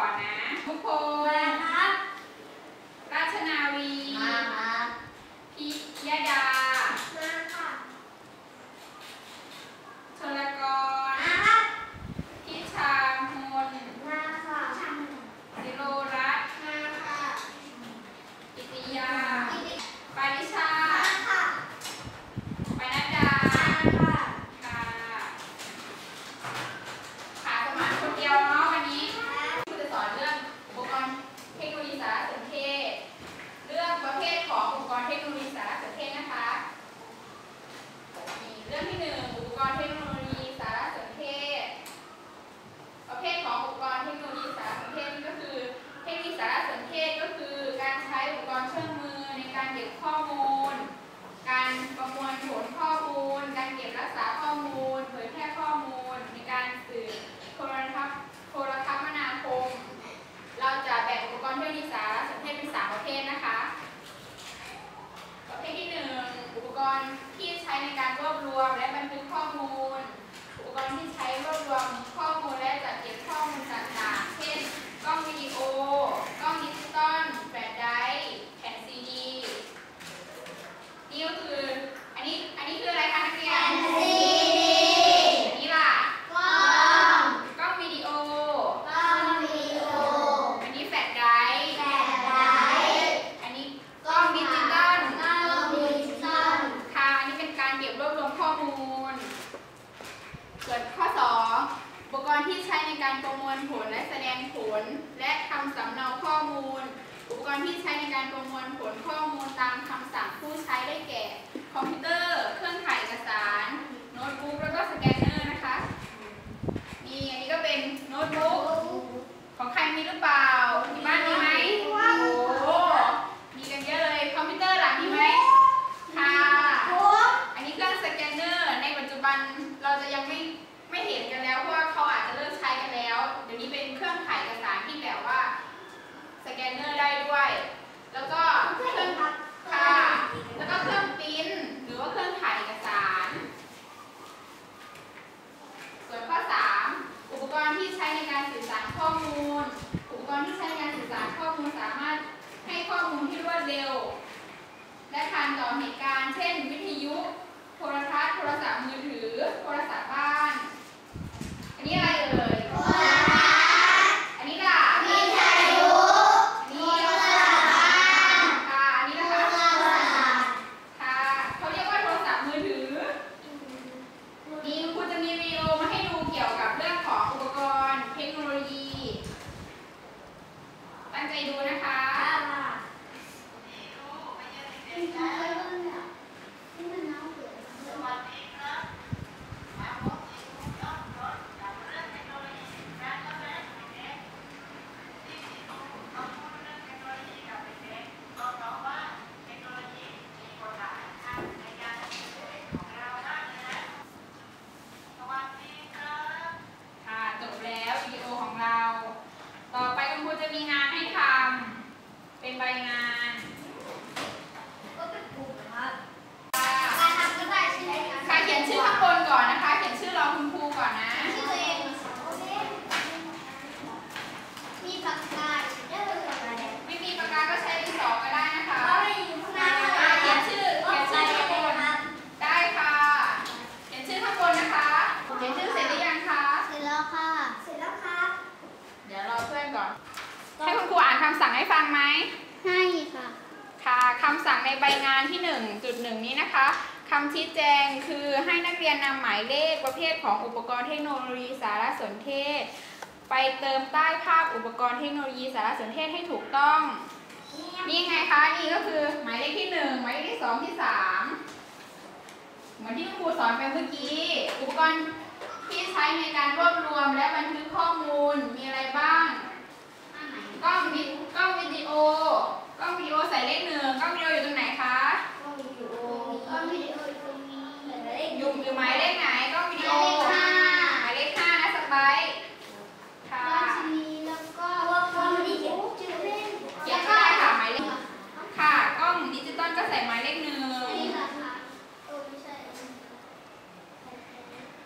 ก่อนนะทุกคน Got him ผลและแสดงผล และทำสำเนาข้อมูล อุปกรณ์ที่ใช้ในการประมวลผลข้อมูลตามคำสั่งผู้ใช้ได้แก่ คอมพิวเตอร์ เครื่องถ่ายเอกสาร โน้ตบุ๊กแล้วก็สแกนเนอร์นะคะนี่อันนี้ก็เป็นโน้ตบุ๊กของใครมีหรือเปล่าที่บ้านมีไหมโอ้มีกันเยอะเลยคอมพิวเตอร์หลังมีไหมค่ะอันนี้เครื่องสแกนเนอร์ในปัจจุบันเราจะยังไม่ ไม่เห็นกันแล้วเพราะว่าเขาอาจจะเลิกใช้กันแล้ว เดี๋ยวนี้เป็นเครื่องถ่ายเอกสารที่แบบว่าสแกนเนอร์ได้ด้วย แล้วก็เครื่องค่ะแล้วก็เครื่องปริ้นหรือว่าเครื่องถ่ายเอกสาร ส่วนข้อ 3 อุปกรณ์ที่ใช้ในการสื่อสารข้อมูล อุปกรณ์ที่ใช้ในการสื่อสารข้อมูลสามารถให้ข้อมูลที่รวดเร็ว และทันต่อเหตุการณ์ เช่น วิทยุ โทรทัศน์ โทรศัพท์มือถือ โทรศัพท์บ้าน อันนี้อะไรเอ่ย อันนี้ล่ะ อันนี้ค่ะ อันนี้นะคะค่ะเขาเรียกว่าโทรศัพท์มือถือ มีครูจะมีวิดีโอมาให้ดูเกี่ยวกับเรื่องของอุปกรณ์เทคโนโลยี ตั้งใจดูนะคะ ค่ะจบแล้ววิดีโอของเรา ต่อไปคุณครูจะมีงานให้ทำเป็นใบงานค่ะค่ะเขียนชื่อข้างบนก่อนนะคะ เขียนชื่อรองคุณครูก่อนนะ ไม่มีปากกาก็ใช้ดินสอก็ได้นะคะอ่าเขียนชื่อเขียนชื่อข้างบนได้ค่ะ เขียนชื่อข้างบนนะคะ เขียนชื่อเสร็จหรือยังคะ เดี๋ยวรอเพื่อนก่อน ให้คุณครูอ่านคำสั่งให้ฟังไหม ค่ะคำสั่งในใบงานที่ 1.1 นี้นะคะคำชี้แจงคือให้นักเรียนนำหมายเลขประเภทของอุปกรณ์เทคโนโลยีสารสนเทศ ไปเติมใต้ภาพอุปกรณ์เทคโนโลยีสารสนเทศให้ถูกต้อง นี่ไงคะ นี่ก็คือหมายเลขที่1หมายเลขที่2ที่3เหมือนที่คุณครูสอนไปเมื่อกี้ อุปกรณ์ที่ใช้ในการรวบรวมและบันทึกข้อมูลมีอะไรบ้างกล้องวิดกล้องวิดีโอกล้องวิดีโอใส่เลขหนึ่งกล้องวิดีโออยู่ตรงไหนคะอยู่อยู่หมายเลขไหน กล้องวิดีโอ หมายเลขห้านะสไปร์ค่ะ เขียนก็ได้ค่ะหมายเลขค่ะ กล้องดิจิตอลก็ใส่หมายเลขหนึ่ง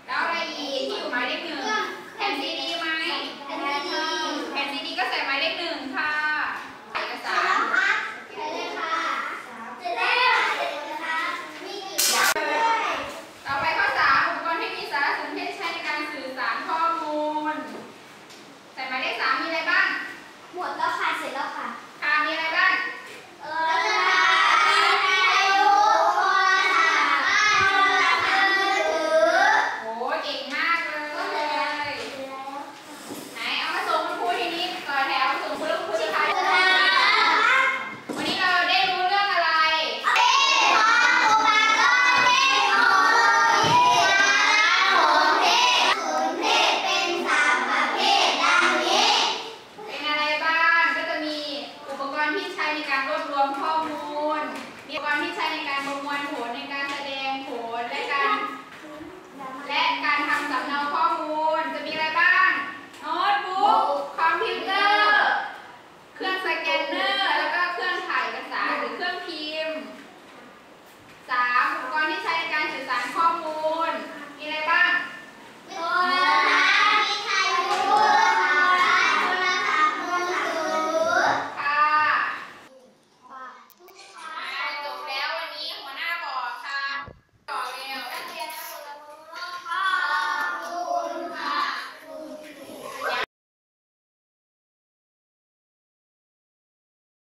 แล้วอะไรอีกที่อยู่หมายเลขหนึ่งแผ่นซีดีไหมแผ่นซีดีก็ใส่หมายเลขหนึ่งค่ะเอกสาร ต่อไปข้อสามอุปกรณ์ที่มีสารสนเทศใช้ในการสื่อสารข้อมูล ใส่หมายเลขสามมีอะไรบ้าง หมด